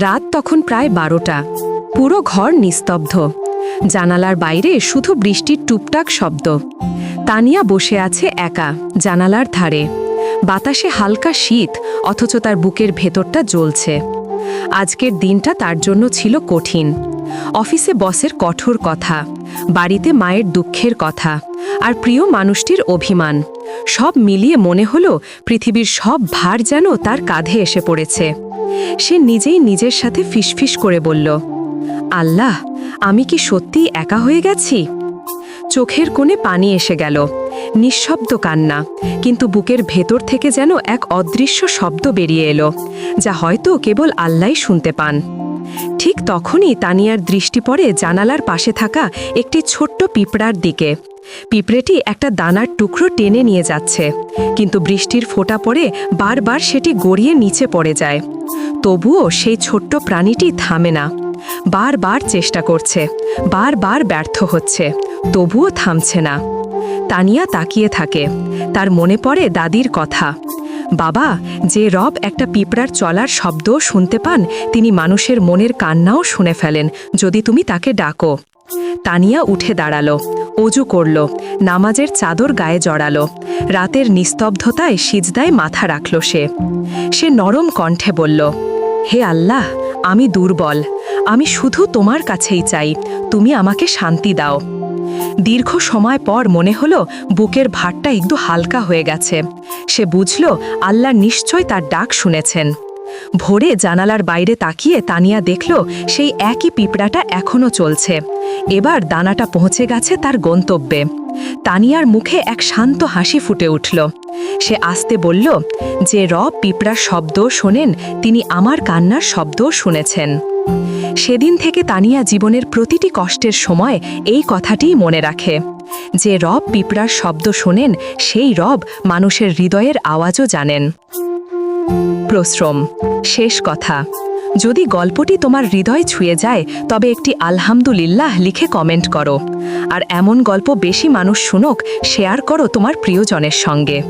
রাত তখন প্রায় বারোটা। পুরো ঘর নিস্তব্ধ। জানালার বাইরে শুধু বৃষ্টির টুপটাক শব্দ। তানিয়া বসে আছে একা, জানালার ধারে। বাতাসে হালকা শীত, অথচ তার বুকের ভেতরটা জ্বলছে। আজকের দিনটা তার জন্য ছিল কঠিন। অফিসে বসের কঠোর কথা, বাড়িতে মায়ের দুঃখের কথা, আর প্রিয় মানুষটির অভিমান। সব মিলিয়ে মনে হলো পৃথিবীর সব ভার যেন তার কাঁধে এসে পড়েছে। সে নিজেই নিজের সাথে ফিসফিস করে বলল, আল্লাহ, আমি কি সত্যি একা হয়ে গেছি? চোখের কোণে পানি এসে গেল, নিঃশব্দ কান্না, কিন্তু বুকের ভেতর থেকে যেন এক অদৃশ্য শব্দ বেরিয়ে এলো, যা হয়তো কেবল আল্লাহ শুনতে পান। ঠিক তখনই তানিয়ার দৃষ্টি পড়ে জানালার পাশে থাকা একটি ছোট্ট পিঁপড়ার দিকে। পিঁপড়েটি একটা দানার টুকরো টেনে নিয়ে যাচ্ছে, কিন্তু বৃষ্টির ফোঁটা পড়ে বারবার সেটি গড়িয়ে নিচে পড়ে যায়। তবুও সেই ছোট্ট প্রাণীটি থামে না। বারবার চেষ্টা করছে, বারবার ব্যর্থ হচ্ছে, তবুও থামছে না। তানিয়া তাকিয়ে থাকে, তার মনে পড়ে দাদির কথা। বাবা, যে রব একটা পিঁপড়ার চলার শব্দও শুনতে পান, তিনি মানুষের মনের কান্নাও শুনে ফেলেন, যদি তুমি তাকে ডাকো। তানিয়া উঠে দাঁড়াল, অজু করল, নামাজের চাদর গায়ে জড়ালো, রাতের নিস্তব্ধতায় সিজদায় মাথা রাখল সে। সে নরম কণ্ঠে বলল, হে আল্লাহ, আমি দুর্বল, আমি শুধু তোমার কাছেই চাই, তুমি আমাকে শান্তি দাও। দীর্ঘ সময় পর মনে হলো বুকের ভারটা একটু হালকা হয়ে গেছে। সে বুঝল আল্লাহ নিশ্চয় তার ডাক শুনেছেন। ভোরে জানালার বাইরে তাকিয়ে তানিয়া দেখল সেই একই পিঁপড়াটা এখনও চলছে। এবার দানাটা পৌঁছে গেছে তার গন্তব্যে। তানিয়ার মুখে এক শান্ত হাসি ফুটে উঠল। সে আস্তে বলল, যে রব পিঁপড়ার শব্দ শোনেন, তিনি আমার কান্নার শব্দও শুনেছেন। সেদিন থেকে তানিয়া জীবনের প্রতিটি কষ্টের সময় এই কথাটিই মনে রাখে। যে রব পিঁপড়ার শব্দ শোনেন, সেই রব মানুষের হৃদয়ের আওয়াজও জানেন। প্রশ্রম, শেষ কথা। যদি গল্পটি তোমার হৃদয় ছুঁয়ে যায়, তবে একটি আলহামদুলিল্লাহ লিখে কমেন্ট করো। আর এমন গল্প বেশি মানুষ শুনুক, শেয়ার করো তোমার প্রিয়জনের সঙ্গে।